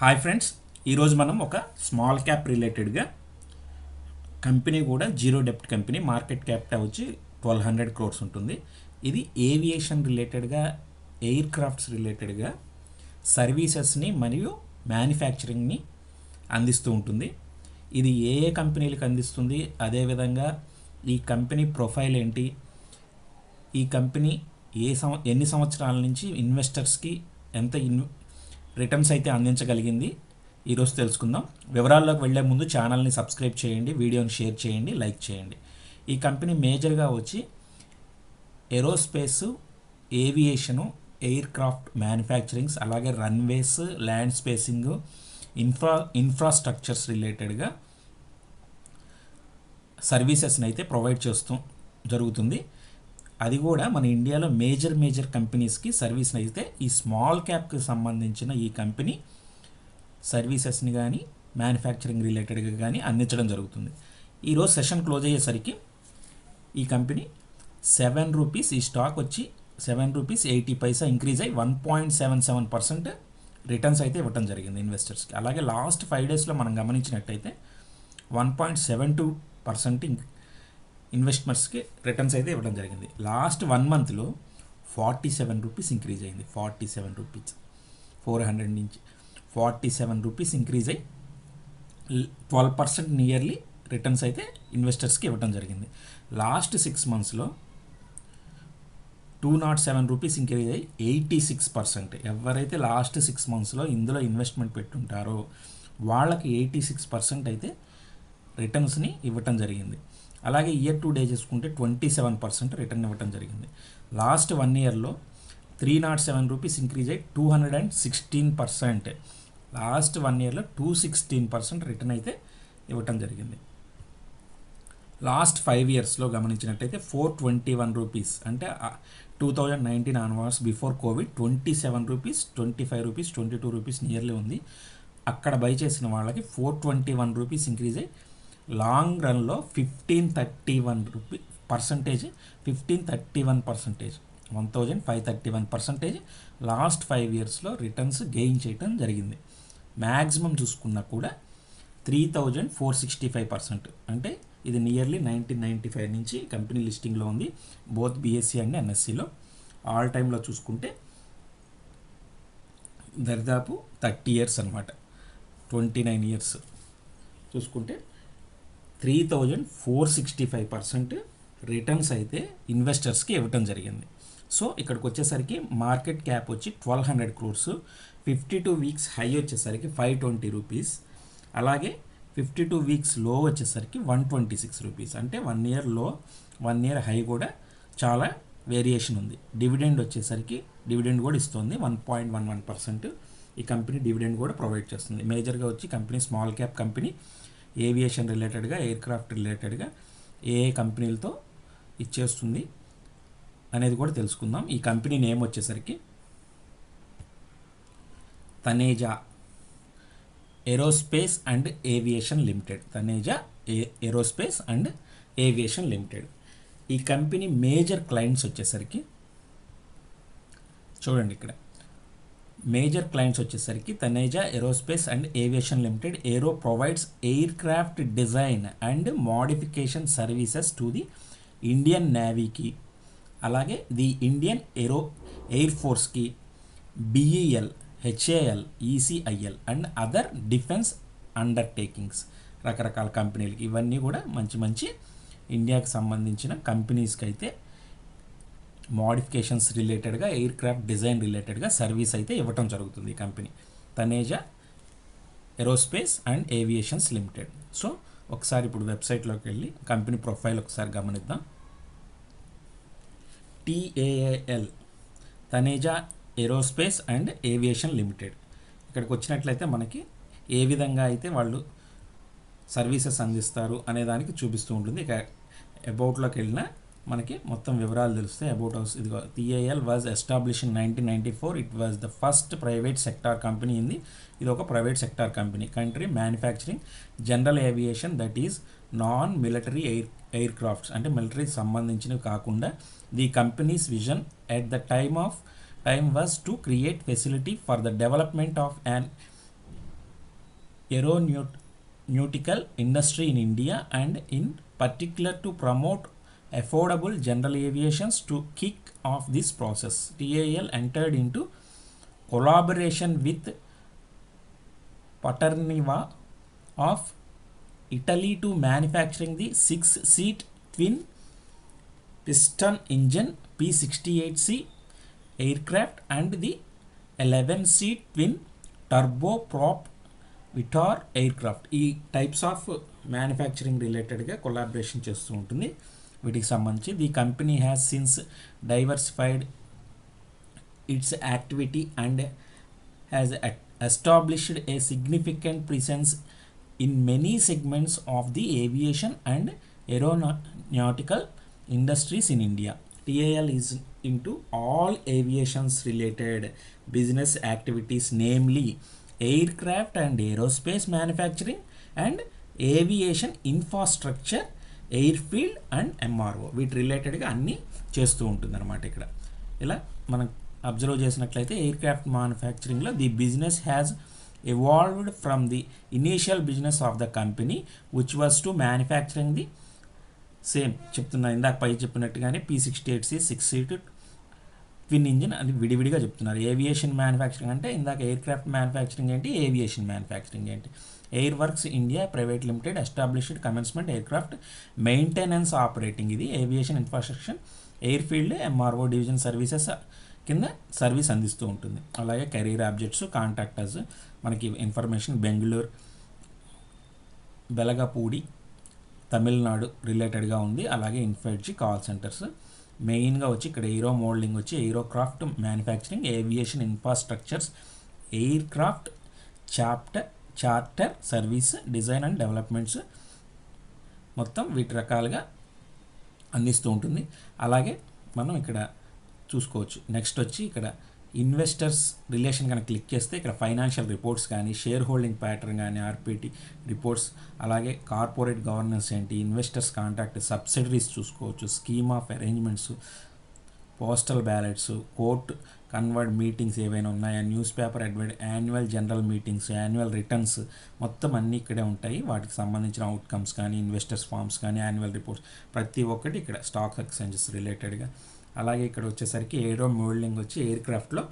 Hi friends ఈరోజు మనం ఒక స్మాల్ క్యాప్ రిలేటెడ్గా కంపెనీ కూడా జీరో డెప్ట్ కంపెనీ మార్కెట్ క్యాపిటల్ వచ్చి ట్వెల్వ్ హండ్రెడ్ క్రోర్స్ ఉంటుంది. ఇది ఏవియేషన్ రిలేటెడ్గా ఎయిర్ క్రాఫ్ట్స్ రిలేటెడ్గా సర్వీసెస్ని మరియు మ్యానుఫ్యాక్చరింగ్ని అందిస్తూ ఉంటుంది. ఇది ఏ ఏ కంపెనీలకు అందిస్తుంది? అదేవిధంగా ఈ కంపెనీ ప్రొఫైల్ ఏంటి? ఈ కంపెనీ ఏ సంవ ఎన్ని సంవత్సరాల నుంచి ఇన్వెస్టర్స్కి ఎంత ఇన్ రిటర్న్స్ అయితే అందించగలిగింది. ఈరోజు తెలుసుకుందాం. వివరాల్లోకి వెళ్ళే ముందు ఛానల్ని సబ్స్క్రైబ్ చేయండి వీడియోని షేర్ చేయండి లైక్ చేయండి. ఈ కంపెనీ మేజర్గా వచ్చి aerospace aviation aircraft manufacturings అలాగే runways land spacing infra infrastructures రిలేటెడ్గా సర్వీసెస్ని అయితే ప్రొవైడ్ చేస్తూ జరుగుతుంది. అది కూడా మన ఇండియాలో మేజర్ మేజర్ కంపెనీస్కి సర్వీస్ అయితే ఈ స్మాల్ క్యాప్కి సంబంధించిన ఈ కంపెనీ సర్వీసెస్ని కానీ మ్యానుఫ్యాక్చరింగ్ రిలేటెడ్గా కానీ అందించడం జరుగుతుంది. ఈరోజు సెషన్ క్లోజ్ అయ్యేసరికి ఈ కంపెనీ సెవెన్ రూపీస్ ఈ స్టాక్ వచ్చి seven rupees eighty paisa increase అయ్యి one point seven seven percent returns అయితే ఇవ్వడం జరిగింది ఇన్వెస్టర్స్కి. అలాగే లాస్ట్ ఫైవ్ డేస్లో మనం గమనించినట్టయితే one point seven two percent ఇన్వెస్ట్మెంట్స్కి returns అయితే ఇవ్వడం జరిగింది. లాస్ట్ వన్ మంత్లో ఫార్టీ సెవెన్ రూపీస్ ఇంక్రీజ్ అయింది. Forty seven rupees four hundred నుంచి ఫార్టీ సెవెన్ రూపీస్ ఇంక్రీజ్ అయ్యి ట్వెల్వ్ పర్సెంట్ నియర్లీ రిటర్న్స్ అయితే ఇన్వెస్టర్స్కి ఇవ్వడం జరిగింది. లాస్ట్ సిక్స్ మంత్స్లో two naught seven rupees increase అయ్యి ఎయిటీ సిక్స్ పర్సెంట్ ఎవరైతే లాస్ట్ సిక్స్ మంత్స్లో ఇందులో ఇన్వెస్ట్మెంట్ పెట్టుంటారో వాళ్ళకి ఎయిటీ సిక్స్ పర్సెంట్ అయితే రిటర్న్స్ని ఇవ్వటం జరిగింది. అలాగే ఇయర్ టు డే చేసుకుంటే ట్వంటీ సెవెన్ పర్సెంట్ రిటర్న్ ఇవ్వటం జరిగింది. లాస్ట్ వన్ ఇయర్లో three naught seven rupees increase అయ్యి two hundred and sixteen percent last one ఇయర్లో టూ సిక్స్టీన్ పర్సెంట్ రిటర్న్ అయితే ఇవ్వటం జరిగింది. లాస్ట్ ఫైవ్ ఇయర్స్లో గమనించినట్టయితే ఫోర్ ట్వంటీ వన్ రూపీస్ అంటే two thousand nineteen onwards before covid twenty seven rupees twenty five rupees twenty two rupees nearly ఉంది. అక్కడ buy చేసిన వాళ్ళకి four twenty one rupees increase అయ్యి లాంగ్ రన్లో fifteen thirty one rupee percentage fifteen thirty one percentage one thousand five thirty one percentage last five ఇయర్స్లో returns gain చేయటం జరిగింది. Maximum చూసుకున్నా కూడా three thousand four sixty five percent. అంటే ఇది nearly nineteen ninety five నుంచి company లిస్టింగ్లో ఉంది బోత్ బీఎస్సీ అండ్ ఎన్ఎస్సిలో. ఆల్ టైంలో చూసుకుంటే దరిదాపు థర్టీ ఇయర్స్ అనమాట ట్వంటీ నైన్ ఇయర్స్. చూసుకుంటే three thousand four sixty five percent returns అయితే ఇన్వెస్టర్స్కి ఇవ్వటం జరిగింది. సో ఇక్కడికి వచ్చేసరికి మార్కెట్ క్యాప్ వచ్చి twelve hundred crores fifty two weeks high వచ్చేసరికి ఫైవ్ ట్వంటీ రూపీస్ అలాగే ఫిఫ్టీ టూ వీక్స్లో వచ్చేసరికి వన్ ట్వంటీ సిక్స్ రూపీస్. అంటే వన్ ఇయర్లో వన్ ఇయర్ హై కూడా చాలా వేరియేషన్ ఉంది. డివిడెండ్ వచ్చేసరికి డివిడెండ్ కూడా ఇస్తుంది one point one one percent ఈ కంపెనీ డివిడెండ్ కూడా ప్రొవైడ్ చేస్తుంది. మేజర్గా వచ్చి company small cap company aviation రిలేటెడ్గా ఎయిర్ క్రాఫ్ట్ రిలేటెడ్గా ఏ ఏ కంపెనీలతో ఇచ్చేస్తుంది అనేది కూడా తెలుసుకుందాం. ఈ కంపెనీ నేమ్ వచ్చేసరికి Taneja aerospace and aviation limited. Taneja a aerospace and aviation limited. ఈ కంపెనీ మేజర్ క్లయింట్స్ వచ్చేసరికి చూడండి ఇక్కడ. మేజర్ క్లయింట్స్ వచ్చేసరికి Taneja aerospace and aviation limited aero provides aircraft design and modification services to the Indian నేవీకి అలాగే the Indian aero air ఫోర్స్కి BEL HAL ECIL and other defence undertakings రకరకాల కంపెనీలకి. ఇవన్నీ కూడా మంచి మంచి ఇండియాకి సంబంధించిన కంపెనీస్కి అయితే మోడిఫికేషన్స్ రిలేటెడ్గా ఎయిర్ క్రాఫ్ట్ డిజైన్ రిలేటెడ్గా సర్వీస్ అయితే ఇవ్వటం జరుగుతుంది ఈ company Taneja aerospace and aviations limited so ఒకసారి ఇప్పుడు వెబ్సైట్లోకి వెళ్ళి కంపెనీ ప్రొఫైల్ ఒకసారి గమనిద్దాం. TAAL Taneja aerospace and aviation limited ఇక్కడికి వచ్చినట్లయితే మనకి ఏ విధంగా అయితే వాళ్ళు సర్వీసెస్ అందిస్తారు అనే దానికి చూపిస్తూ ఉంటుంది. ఇక అబౌట్లోకి వెళ్ళినా మనకి మొత్తం వివరాలు తెలుస్తాయి అబౌట్ హౌస్ ఇదిగో TAL was establish in nineteen ninety four it was the first private sector company ఇంది ఇది ఒక private sector company country manufacturing general aviation that is non military air aircrafts అంటే మిలిటరీకి సంబంధించినవి కాకుండా the companies vision at the time of time was to create facility for the development of an an nautical industry in India and in particular to promote affordable general aviations to kick off this process. TAL entered into collaboration with Paterniva of Italy to manufacturing the six-seat twin piston engine P68C aircraft and the 11-seat twin turboprop విటార్ aircraft ఈ types of manufacturing రిలేటెడ్గా collaboration చేస్తూ ఉంటుంది వీటికి సంబంధించి the company has since diversified its activity and has established a significant presence in many segments of the aviation and aeronautical industries in India TAL is into all aviations related business activities namely aircraft and aerospace manufacturing and aviation infrastructure airfield and MRO వీటి రిలేటెడ్గా అన్నీ చేస్తూ ఉంటుంది అనమాట ఇక్కడ. ఇలా మనం observe చేసినట్లయితే aircraft మ్యానుఫ్యాక్చరింగ్లో the business has evolved from the initial business of the company which was to manufacturing the same. చెప్తున్నా ఇందాక పై చెప్పినట్టుగానే P sixty eight C six seat twin engine అది విడివిడిగా చెప్తున్నారు. ఏవియేషన్ మ్యానుఫ్యాక్చరింగ్ అంటే ఇందాక ఎయిర్ క్రాఫ్ట్ మ్యానుఫ్యాక్చరింగ్ ఏంటి? ఏవియేషన్ మ్యానుఫ్యాక్చరింగ్ ఏంటి? Air works India private limited established commencement aircraft maintenance operating ఇది aviation infrastructure airfield MRO division services కింద service అందిస్తూ ఉంటుంది. అలాగే కెరీర్ ఆబ్జెక్ట్స్ కాంట్రాక్టర్స్ మనకి ఇన్ఫర్మేషన్ బెంగళూరు బెలగపూడి తమిళనాడు రిలేటెడ్గా ఉంది. అలాగే ఇన్ఫెడ్జీ కాల్ సెంటర్స్ మెయిన్గా వచ్చి ఇక్కడ ఎయిరో మోల్డింగ్ వచ్చి aircraft manufacturing aviation infrastructures aircraft chapter charter service design and developments మొత్తం వీటి రకాలుగా అందిస్తూ ఉంటుంది. అలాగే మనం ఇక్కడ చూసుకోవచ్చు. నెక్స్ట్ వచ్చి ఇక్కడ ఇన్వెస్టర్స్ రిలేషన్ కనుక క్లిక్ చేస్తే ఇక్కడ ఫైనాన్షియల్ రిపోర్ట్స్ కానీ షేర్ హోల్డింగ్ ప్యాటర్న్ కానీ ఆర్పిటి రిపోర్ట్స్ అలాగే కార్పొరేట్ గవర్నెన్స్ ఏంటి ఇన్వెస్టర్స్ కాంటాక్ట్ సబ్సిడరీస్ చూసుకోవచ్చు scheme of arrangements postal ballots court convened meetings ఏవైనా ఉన్నాయా news paper అడ్వైడ్ annual general meetings annual returns మొత్తం అన్నీ ఇక్కడే ఉంటాయి. వాటికి సంబంధించిన అవుట్కమ్స్ కానీ ఇన్వెస్టర్స్ ఫార్మ్స్ కానీ యాన్యువల్ రిపోర్ట్స్ ప్రతి ఒక్కటి ఇక్కడ స్టాక్ ఎక్స్చేంజెస్ రిలేటెడ్గా అలాగే ఇక్కడ వచ్చేసరికి ఏరో మోల్డింగ్ వచ్చి air క్రాఫ్ట్లో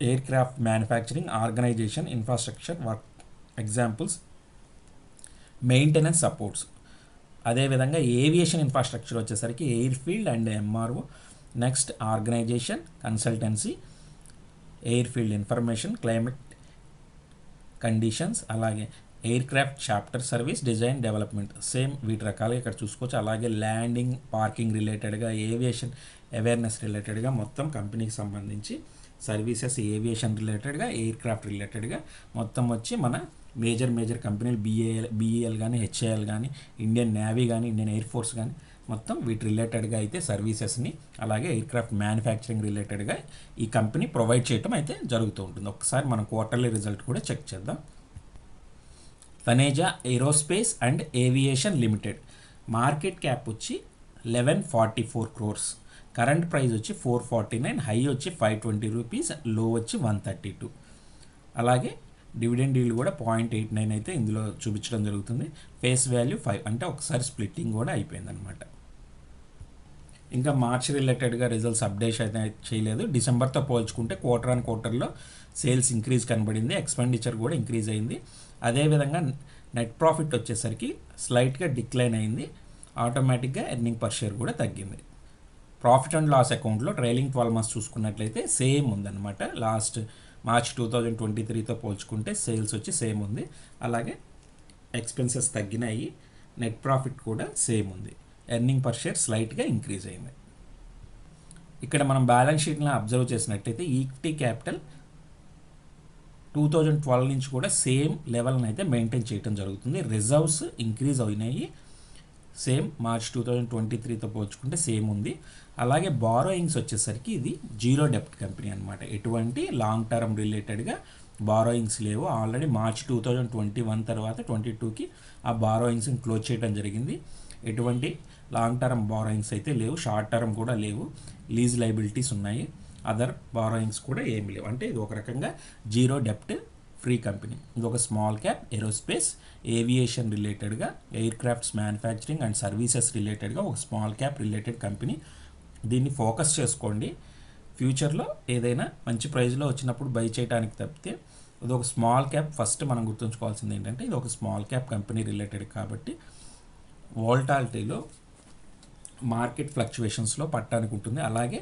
aircraft manufacturing organisation infrastructure work examples maintenance supports అదేవిధంగా ఏవియేషన్ ఇన్ఫ్రాస్ట్రక్చర్ వచ్చేసరికి airfield and MRO next organisation consultancy airfield information climate conditions అలాగే aircraft chapter service design development same వీటి రకాలుగా ఇక్కడ చూసుకోవచ్చు. అలాగే ల్యాండింగ్ పార్కింగ్ రిలేటెడ్గా ఏవియేషన్ అవేర్నెస్ రిలేటెడ్గా మొత్తం కంపెనీకి సంబంధించి సర్వీసెస్ ఏవియేషన్ రిలేటెడ్గా ఎయిర్ క్రాఫ్ట్ రిలేటెడ్గా మొత్తం వచ్చి మన మేజర్ మేజర్ కంపెనీలు బిఏఎల్ బిఈఎల్ కానీ హెచ్ఏఎల్ కానీ ఇండియన్ నేవీ కానీ ఇండియన్ ఎయిర్ ఫోర్స్ కానీ మొత్తం వీటి రిలేటెడ్గా అయితే సర్వీసెస్ని అలాగే ఎయిర్ క్రాఫ్ట్ మ్యానుఫ్యాక్చరింగ్ రిలేటెడ్గా ఈ కంపెనీ ప్రొవైడ్ చేయటం అయితే జరుగుతూ ఉంటుంది. ఒకసారి మనం క్వార్టర్లీ రిజల్ట్ కూడా చెక్ చేద్దాం. Taneja aerospace and aviation limited. Market cap వచ్చి eleven forty four crores. Current price వచ్చి ఫోర్ ఫార్టీ నైన్ హై వచ్చి ఫైవ్ ట్వంటీ రూపీస్లో వచ్చి వన్ థర్టీ టూ. అలాగే డివిడెండ్ డీల్ కూడా పాయింట్ ఎయిట్ నైన్ అయితే ఇందులో చూపించడం జరుగుతుంది. ఫేస్ వాల్యూ ఫైవ్ అంటే ఒకసారి స్ప్లిట్టింగ్ కూడా అయిపోయిందనమాట ఇంకా మార్చ్ రిలేటెడ్గా రిజల్ట్స్ అప్డేట్ అయితే చేయలేదు. డిసెంబర్తో పోల్చుకుంటే క్వార్టర్ అండ్ క్వార్టర్లో సేల్స్ ఇంక్రీజ్ కనబడింది. ఎక్స్పెండిచర్ కూడా ఇంక్రీజ్ అయింది. అదేవిధంగా నెట్ ప్రాఫిట్ వచ్చేసరికి స్లైట్గా డిక్లైన్ అయింది. ఆటోమేటిక్గా ఎర్నింగ్ పర్ షేర్ కూడా తగ్గింది. ప్రాఫిట్ అండ్ లాస్ అకౌంట్లో ట్రైలింగ్ ట్వెల్వ్ మంత్స్ చూసుకున్నట్లయితే సేమ్ ఉందన్నమాట. Last March two thousand twenty త్రీతో పోల్చుకుంటే సేల్స్ వచ్చి సేమ్ ఉంది. అలాగే ఎక్స్పెన్సెస్ తగ్గినాయి. నెట్ ప్రాఫిట్ కూడా సేమ్ ఉంది. ఎర్నింగ్ పర్ షేర్ స్లైట్గా ఇంక్రీజ్ అయింది. ఇక్కడ మనం బ్యాలెన్స్ షీట్ని అబ్జర్వ్ చేసినట్టయితే equity capital two thousand twelve నుంచి కూడా సేమ్ లెవెల్ని అయితే మెయింటైన్ చేయడం జరుగుతుంది. రిజర్వ్స్ ఇంక్రీజ్ అయినాయి. Same March two thousand twenty త్రీతో పోల్చుకుంటే సేమ్ ఉంది. అలాగే బారోయింగ్స్ వచ్చేసరికి ఇది జీరో డెప్ట్ కంపెనీ అనమాట ఎటువంటి లాంగ్ టర్మ్ రిలేటెడ్గా బారోయింగ్స్ లేవు. Already March two thousand twenty one తర్వాత ట్వంటీ టూకి ఆ బారోయింగ్స్ని క్లోజ్ చేయడం జరిగింది. ఎటువంటి లాంగ్ టర్మ్ బారోయింగ్స్ అయితే లేవు. షార్ట్ టర్మ్ కూడా లేవు. లీజ్ లైబిలిటీస్ ఉన్నాయి. అదర్ బారోయింగ్స్ కూడా ఏమి లేవు. అంటే ఇది ఒక రకంగా జీరో డెప్ట్ ఫ్రీ కంపెనీ. ఇది ఒక స్మాల్ క్యాప్ ఏరోస్పేస్ ఏవియేషన్ రిలేటెడ్గా aircrafts manufacturing and services రిలేటెడ్గా ఒక స్మాల్ క్యాప్ రిలేటెడ్ కంపెనీ. దీన్ని ఫోకస్ చేసుకోండి. ఫ్యూచర్లో ఏదైనా మంచి ప్రైస్లో వచ్చినప్పుడు బై చేయడానికి తప్పితే ఇది ఒక స్మాల్ క్యాప్ ఫస్ట్ మనం గుర్తుంచుకోవాల్సింది ఏంటంటే ఇది ఒక స్మాల్ క్యాప్ కంపెనీ రిలేటెడ్ కాబట్టి వోల్టాలిటీలో మార్కెట్ ఫ్లక్చువేషన్స్లో పట్టడానికి ఉంటుంది. అలాగే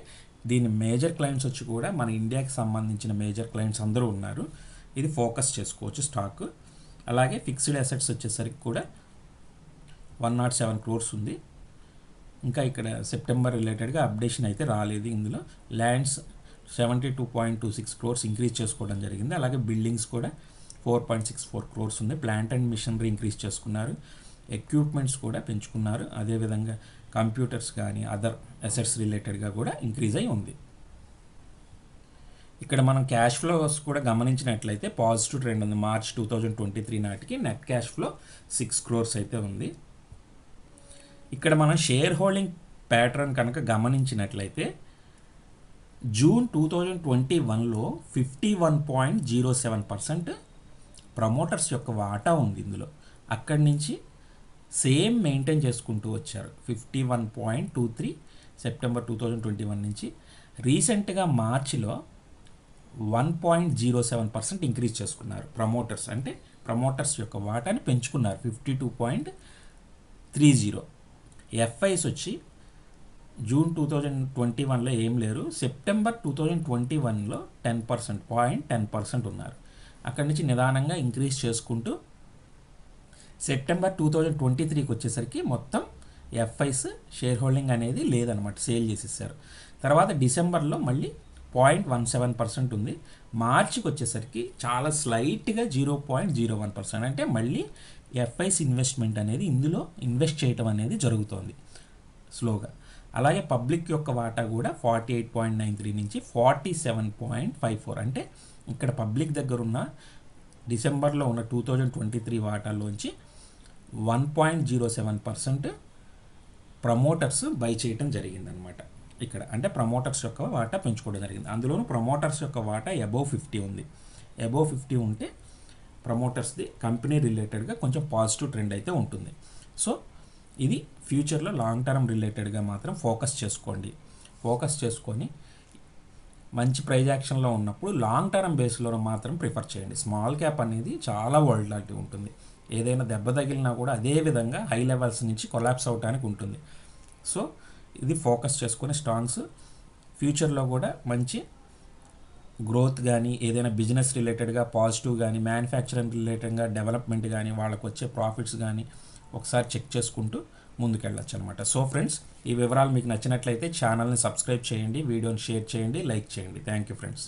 దీని మేజర్ క్లయింట్స్ వచ్చి కూడా మన ఇండియాకి సంబంధించిన మేజర్ క్లయింట్స్ అందరూ ఉన్నారు. ఇది ఫోకస్ చేసుకోవచ్చు స్టాక్. అలాగే ఫిక్స్డ్ అసెట్స్ వచ్చేసరికి కూడా వన్ నాట్ సెవెన్ క్రోర్స్ ఉంది. ఇంకా ఇక్కడ సెప్టెంబర్ రిలేటెడ్గా అప్డేషన్ అయితే రాలేదు ఇందులో. Lands seventy two point two six crores increase చేసుకోవడం జరిగింది. అలాగే బిల్డింగ్స్ కూడా four point six four crores ఉంది. ప్లాంట్ అండ్ మిషనరీ ఇంక్రీజ్ చేసుకున్నారు. ఎక్విప్మెంట్స్ కూడా పెంచుకున్నారు. అదేవిధంగా కంప్యూటర్స్ కానీ అదర్ అసెట్స్ రిలేటెడ్గా కూడా ఇంక్రీజ్ అయి ఉంది. ఇక్కడ మనం క్యాష్ ఫ్లోస్ కూడా గమనించినట్లయితే పాజిటివ్ ట్రెండ్ ఉంది. March two thousand twenty three నాటికి net cash flow six crores అయితే ఉంది. ఇక్కడ మనం షేర్ హోల్డింగ్ ప్యాటర్న్ కనుక గమనించినట్లయితే జూన్ టూ థౌజండ్ ట్వంటీ వన్లో fifty one point zero seven percent promoters యొక్క వాటా ఉంది ఇందులో. అక్కడి నుంచి సేమ్ మెయింటైన్ చేసుకుంటూ వచ్చారు. Fifty one point two three September two thousand twenty one నుంచి. రీసెంట్గా మార్చిలో one point zero seven percent increase చేసుకున్నారు ప్రమోటర్స్. అంటే ప్రమోటర్స్ యొక్క వాటాని పెంచుకున్నారు fifty two point three zero. FIs వచ్చి జూన్ టూ థౌజండ్ ట్వంటీ వన్లో ఏం లేరు. సెప్టెంబర్ టూ థౌజండ్ ట్వంటీ వన్లో ten percent point ten percent ఉన్నారు. అక్కడి నుంచి నిదానంగా ఇంక్రీజ్ చేసుకుంటూ సెప్టెంబర్ టూ థౌజండ్ ట్వంటీ త్రీకి వచ్చేసరికి మొత్తం ఎఫ్ఐస్ షేర్ హోల్డింగ్ అనేది లేదనమాట సేల్ చేసేసారు. తర్వాత డిసెంబర్లో మళ్ళీ పాయింట్ వన్ సెవెన్ పర్సెంట్ ఉంది. మార్చికి వచ్చేసరికి చాలా స్లైట్గా zero point zero one percent అంటే మళ్ళీ ఎఫ్ఐస్ ఇన్వెస్ట్మెంట్ అనేది ఇందులో ఇన్వెస్ట్ చేయటం అనేది జరుగుతోంది స్లోగా. అలాగే పబ్లిక్ యొక్క వాటా కూడా forty eight point nine three నుంచి forty seven point five four అంటే ఇక్కడ పబ్లిక్ దగ్గర ఉన్న డిసెంబర్లో ఉన్న two thousand twenty three వాటాల్లోంచి one point zero seven percent promoters buy చేయటం జరిగిందనమాట ఇక్కడ అంటే ప్రమోటర్స్ యొక్క వాటా పెంచుకోవడం జరిగింది. అందులోనూ ప్రమోటర్స్ యొక్క వాటా అబోవ్ ఫిఫ్టీ ఉంది. అబోవ్ ఫిఫ్టీ ఉంటే ప్రమోటర్స్ది కంపెనీ రిలేటెడ్గా కొంచెం పాజిటివ్ ట్రెండ్ అయితే ఉంటుంది. సో ఇది ఫ్యూచర్లో లాంగ్ టర్మ్ రిలేటెడ్గా మాత్రం ఫోకస్ చేసుకోండి. ఫోకస్ చేసుకొని మంచి ప్రైజ్ యాక్షన్లో ఉన్నప్పుడు లాంగ్ టర్మ్ బేస్లో మాత్రం ప్రిఫర్ చేయండి. స్మాల్ క్యాప్ అనేది చాలా వరల్డ్ లాంటివి ఉంటుంది. ఏదైనా దెబ్బ తగిలినా కూడా అదే విధంగా హై లెవెల్స్ నుంచి కొలాప్స్ అవడానికి ఉంటుంది. సో ఇది ఫోకస్ చేసుకునే స్టాక్స్ ఫ్యూచర్లో కూడా మంచి గ్రోత్ కానీ ఏదైనా బిజినెస్ రిలేటెడ్గా పాజిటివ్ కానీ మ్యానుఫ్యాక్చరింగ్ రిలేటెడ్గా డెవలప్మెంట్ కానీ వాళ్ళకు వచ్చే ప్రాఫిట్స్ కానీ ఒకసారి చెక్ చేసుకుంటూ ముందుకెళ్ళచ్చు అనమాట సో ఫ్రెండ్స్ ఈ వివరాలు మీకు నచ్చినట్లయితే ఛానల్ని సబ్స్క్రైబ్ చేయండి వీడియోని షేర్ చేయండి లైక్ చేయండి. Thank you friends